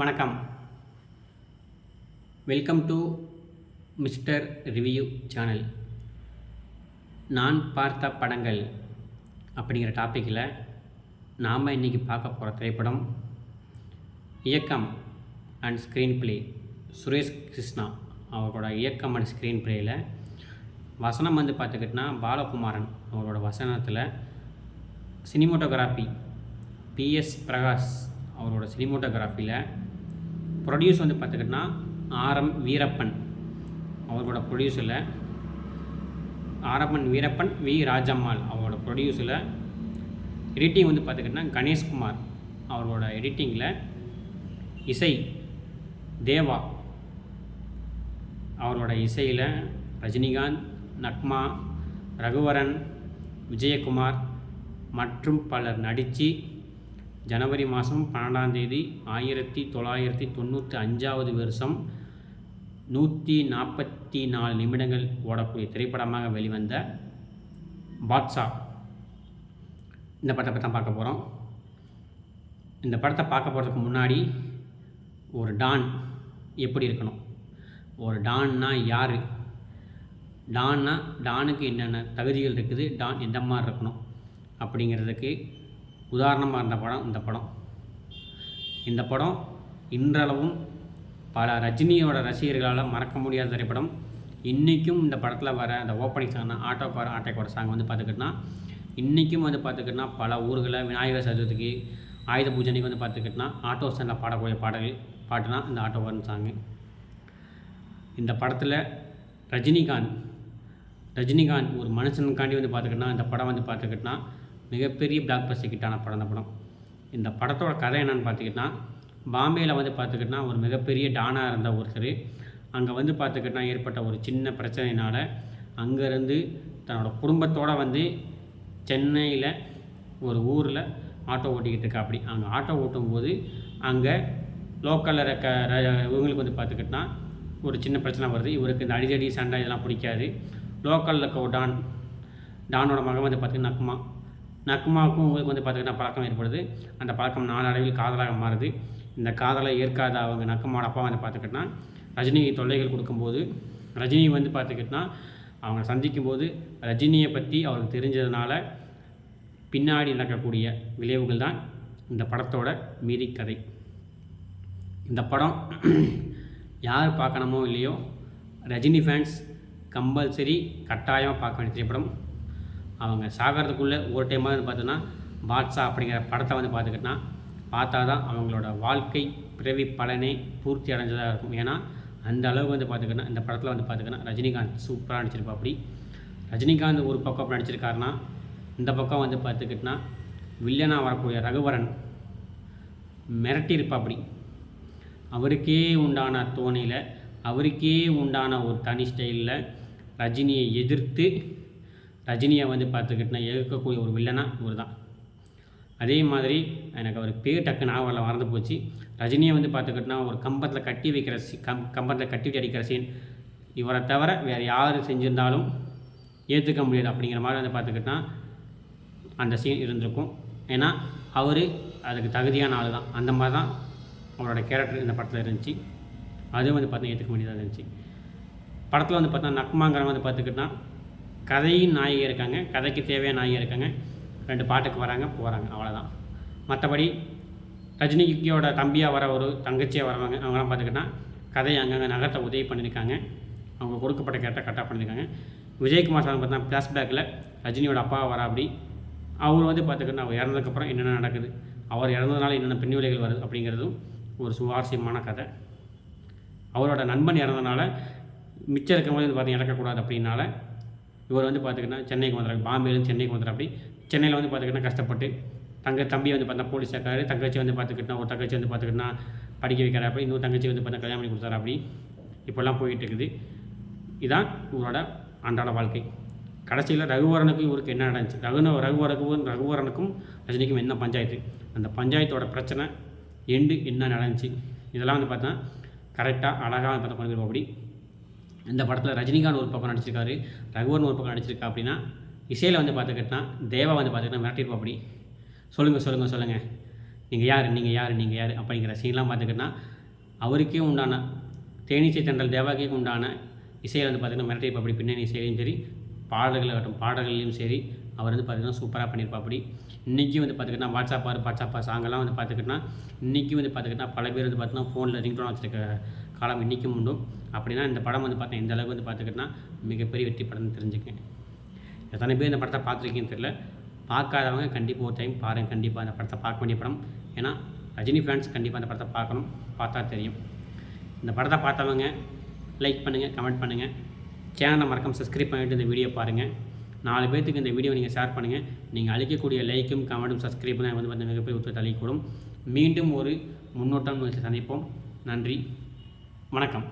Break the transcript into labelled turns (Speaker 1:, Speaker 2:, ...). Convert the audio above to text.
Speaker 1: வணக்கம் welcome to mister review channel நான் பார்த்த படங்கள் அப்படிங்கிற டாப்பிக்கில் நாம் இன்றைக்கி பார்க்க போகிற திரைப்படம் இயக்கம் and screenplay Suresh Krishna அவரோட இயக்கம் அண்ட் ஸ்க்ரீன் பிளேயில் வசனம் வந்து பார்த்துக்கிட்டனா பாலகுமாரன் அவரோட வசனத்தில் சினிமோட்டோகிராஃபி பிஎஸ் பிரகாஷ் அவரோட சினிமோட்டோகிராஃபியில் ப்ரொடியூஸ் வந்து பார்த்துக்கிட்டோன்னா ஆரம் வீரப்பன் அவரோட ப்ரொடியூஸில் ஆரப்பன் வீரப்பன் வி ராஜம்மாள் அவரோட ப்ரொடியூஸில் எடிட்டிங் வந்து பார்த்துக்கிட்டோன்னா கணேஷ்குமார் அவரோட எடிட்டிங்கில் இசை தேவா அவரோட இசையில் ரஜினிகாந்த் நக்மா ரகுவரன் விஜயகுமார் மற்றும் பலர் நடித்து ஜனவரி மாதம் பன்னெண்டாம் தேதி ஆயிரத்தி தொள்ளாயிரத்தி தொண்ணூற்றி அஞ்சாவது வருஷம் நூற்றி நாற்பத்தி நாலு நிமிடங்கள் ஓடக்கூடிய திரைப்படமாக வெளிவந்த பாட்ஷா இந்த படத்தை தான் பார்க்க போகிறோம் இந்த படத்தை பார்க்க போகிறதுக்கு முன்னாடி ஒரு டான் எப்படி இருக்கணும் ஒரு டான்னா யார் டான்னா டானுக்கு என்னென்ன தகுதிகள் இருக்குது டான் எந்த மாதிரி இருக்கணும் அப்படிங்கிறதுக்கு உதாரணமாக இருந்த படம் இந்த படம் இந்த படம் இன்றளவும் பல ரஜினியோட ரசிகர்களால் மறக்க முடியாத திரைப்படம் இன்றைக்கும் இந்த படத்தில் வர அந்த ஓப்பனிங் சாங்னா ஆட்டோக்கார ஆட்டோக்கோட சாங் வந்து பார்த்துக்கிட்டோன்னா இன்றைக்கும் வந்து பார்த்துக்கிட்டோன்னா பல ஊர்களில் விநாயகர் சதுர்த்திக்கு ஆயுத பூஜனைக்கு வந்து பார்த்துக்கிட்டோன்னா ஆட்டோ ஸ்டாண்டில் பாடக்கூடிய பாடல்கள் பாட்டுனா இந்த பார்னு சாங்கு இந்த படத்தில் ரஜினிகாந்த் ரஜினிகாந்த் ஒரு மனுஷனுக்காண்டி வந்து பார்த்துக்கிட்டோன்னா இந்த படம் வந்து பார்த்துக்கிட்டோன்னா மிகப்பெரிய பிளாக் பஸ்டர் கிட்டான படம் இந்த படம் இந்த படத்தோட கதை என்னென்னு பார்த்துக்கிட்டா பாம்பேயில் வந்து பார்த்துக்கிட்டா ஒரு மிகப்பெரிய டானாக இருந்த ஒருத்தர் அங்கே வந்து பார்த்துக்கிட்டா ஏற்பட்ட ஒரு சின்ன பிரச்சனையினால் அங்கேருந்து தன்னோட குடும்பத்தோடு வந்து சென்னையில் ஒரு ஊரில் ஆட்டோ ஓட்டிக்கிட்டு இருக்கா அப்படி அங்கே ஆட்டோ ஓட்டும்போது அங்கே லோக்கலில் இருக்க இவங்களுக்கு வந்து பார்த்துக்கிட்டா ஒரு சின்ன பிரச்சனை வருது இவருக்கு இந்த அடிதடி சண்டை இதெல்லாம் பிடிக்காது லோக்கலில் இருக்க டான் டானோட மகன் வந்து பார்த்திங்கன்னா நக்குமாவுக்கும் உங்களுக்கு வந்து பார்த்துக்கிட்டா பழக்கம் ஏற்படுது அந்த பழக்கம் நாளடைவில் காதலாக மாறுது இந்த காதலை ஏற்காத அவங்க நக்குமாவோட அப்பா வந்து பார்த்துக்கிட்டா ரஜினி தொல்லைகள் கொடுக்கும்போது ரஜினி வந்து பார்த்துக்கிட்டா அவங்க சந்திக்கும் போது ரஜினியை பற்றி அவருக்கு தெரிஞ்சதுனால பின்னாடி நடக்கக்கூடிய விளைவுகள் தான் இந்த படத்தோட மீறி கதை இந்த படம் யார் பார்க்கணுமோ இல்லையோ ரஜினி ஃபேன்ஸ் கம்பல்சரி கட்டாயமாக பார்க்க வேண்டிய திரைப்படம் அவங்க சாகிறதுக்குள்ளே ஒரு வந்து பார்த்தோன்னா பாட்ஷா அப்படிங்கிற படத்தை வந்து பார்த்துக்கிட்டோன்னா பார்த்தா தான் அவங்களோட வாழ்க்கை பிறவி பலனே பூர்த்தி அடைஞ்சதாக இருக்கும் ஏன்னா அந்த அளவுக்கு வந்து பார்த்துக்கிட்டா இந்த படத்தில் வந்து பார்த்துக்கிட்டா ரஜினிகாந்த் சூப்பராக நடிச்சிருப்பா அப்படி ரஜினிகாந்த் ஒரு பக்கம் நடிச்சிருக்காருன்னா இந்த பக்கம் வந்து பார்த்துக்கிட்டோன்னா வில்லனாக வரக்கூடிய ரகுவரன் மிரட்டியிருப்பா அப்படி அவருக்கே உண்டான தோணியில் அவருக்கே உண்டான ஒரு தனி ஸ்டைலில் ரஜினியை எதிர்த்து ரஜினியை வந்து பார்த்துக்கிட்டினா ஏற்கக்கூடிய ஒரு வில்லனாக இவர் தான் அதே மாதிரி எனக்கு அவர் பேர் டக்குன்னு ஆவரில் மறந்து போச்சு ரஜினியை வந்து பார்த்துக்கிட்டனா ஒரு கம்பத்தில் கட்டி வைக்கிற சி கம் கம்பத்தில் கட்டி வச்சு அடிக்கிற சீன் இவரை தவிர வேறு யார் செஞ்சுருந்தாலும் ஏற்றுக்க முடியாது அப்படிங்கிற மாதிரி வந்து பார்த்துக்கிட்டா அந்த சீன் இருந்திருக்கும் ஏன்னா அவர் அதுக்கு தகுதியான ஆள் தான் அந்த மாதிரி தான் அவரோட கேரக்டர் இந்த படத்தில் இருந்துச்சு அதுவும் வந்து பார்த்தீங்கன்னா ஏற்றுக்க முடியாத இருந்துச்சு படத்தில் வந்து பார்த்தீங்கன்னா நக்மாங்கிறவங்க வந்து பார்த்துக்கிட்டா கதையின் நாயகி இருக்காங்க கதைக்கு தேவையான நாயகி இருக்காங்க ரெண்டு பாட்டுக்கு வராங்க போகிறாங்க அவ்வளோதான் மற்றபடி ரஜினியோட தம்பியாக வர ஒரு தங்கச்சியாக வரவங்க அவங்களாம் பார்த்துக்கிட்டா கதையை அங்கங்கே நகரத்தை உதவி பண்ணியிருக்காங்க அவங்க கொடுக்கப்பட்ட கேரக்டர் கரெக்டாக பண்ணியிருக்காங்க விஜயகுமார் சார் பார்த்தா ஃப்ளாஷ்பேக்கில் ரஜினியோட அப்பா வர அப்படி அவர் வந்து பார்த்துக்கிட்டா அவர் இறந்ததுக்கப்புறம் என்னென்ன நடக்குது அவர் இறந்ததுனால என்னென்ன பின்விளைகள் வருது அப்படிங்கிறதும் ஒரு சுவாரஸ்யமான கதை அவரோட நண்பன் இறந்ததுனால மிச்சம் இருக்கும்போது இது இறக்கக்கூடாது அப்படின்னால இவர் வந்து பார்த்திங்கன்னா சென்னைக்கு வந்துறாரு பாம்பேலேருந்து சென்னைக்கு வந்துடுற அப்படி சென்னையில் வந்து பார்த்திங்கன்னா கஷ்டப்பட்டு தங்க தம்பி வந்து பார்த்தா போலீஸ் இருக்காரு தங்கச்சி வந்து பார்த்துக்கிட்டா ஒரு தங்கச்சி வந்து பார்த்துக்கிட்டா படிக்க வைக்கிறார் அப்படி இன்னொரு தங்கச்சி வந்து பார்த்தா கல்யாணம் பண்ணி கொடுத்தாரு அப்படி இப்போல்லாம் போயிட்டு இருக்குது இதுதான் இவரோட அன்றாட வாழ்க்கை கடைசியில் ரகுவரனுக்கும் இவருக்கு என்ன நடந்துச்சு ரகுன ரகுவரகுவும் ரகுவரனுக்கும் ரஜினிக்கும் என்ன பஞ்சாயத்து அந்த பஞ்சாயத்தோட பிரச்சனை எண்டு என்ன நடந்துச்சு இதெல்லாம் வந்து பார்த்தா கரெக்டாக அழகாக பார்த்தா கொண்டு அப்படி இந்த படத்தில் ரஜினிகாந்த் ஒரு பக்கம் நடிச்சிருக்காரு ரகுவன் ஒரு பக்கம் நடிச்சிருக்கா அப்படின்னா இசையில் வந்து பார்த்துக்கிட்டா தேவா வந்து பார்த்துக்கிட்டா மிரட்டி பாப்படி சொல்லுங்கள் சொல்லுங்கள் சொல்லுங்கள் நீங்கள் யார் நீங்கள் யார் நீங்கள் யார் அப்படிங்கிற சீன்லாம் பார்த்துக்கிட்டா அவருக்கே உண்டான தேனீச்சை தண்டல் தேவாக்கே உண்டான இசையில் வந்து பார்த்திங்கன்னா மிரட்டி அப்படி பின்னணி இசையிலையும் சரி பாடல்களாகட்டும் பாடல்கள்லையும் சரி அவர் வந்து பார்த்திங்கன்னா சூப்பராக பண்ணியிருப்பா அப்படி வந்து பார்த்துக்கிட்டா வாட்ஸ்அப்பாரு வாட்ஸ்அப்பா சாங்கெல்லாம் வந்து பார்த்துக்கிட்டா இன்றைக்கும் வந்து பார்த்துக்கிட்டா பல பேர் வந்து பார்த்தீங்கன்னா ஃபோனில் ரிங்டோன் வச்சுருக்க காலம் இன்றைக்கும் உண்டும் அப்படின்னா இந்த படம் வந்து பார்த்தேன் இந்த அளவுக்கு வந்து பார்த்துக்கிட்டோன்னா மிகப்பெரிய வெற்றி படம்னு தெரிஞ்சுக்கேன் எத்தனை பேர் இந்த படத்தை பார்த்துருக்கீங்கன்னு தெரில பார்க்காதவங்க கண்டிப்பாக ஒரு டைம் பாருங்கள் கண்டிப்பாக அந்த படத்தை பார்க்க வேண்டிய படம் ஏன்னா ரஜினி ஃபேன்ஸ் கண்டிப்பாக அந்த படத்தை பார்க்கணும் பார்த்தா தெரியும் இந்த படத்தை பார்த்தவங்க லைக் பண்ணுங்கள் கமெண்ட் பண்ணுங்கள் சேனலை மறக்காம சப்ஸ்கிரைப் பண்ணிவிட்டு இந்த வீடியோ பாருங்கள் நாலு பேர்த்துக்கு இந்த வீடியோ நீங்கள் ஷேர் பண்ணுங்கள் நீங்கள் அழிக்கக்கூடிய லைக்கும் கமெண்ட்டும் சப்ஸ்கிரைப்பும் தான் வந்து பார்த்து மிகப்பெரிய உத்தரத்தை அளிக்கூடும் மீண்டும் ஒரு முன்னோட்டம் சந்திப்போம் நன்றி வணக்கம்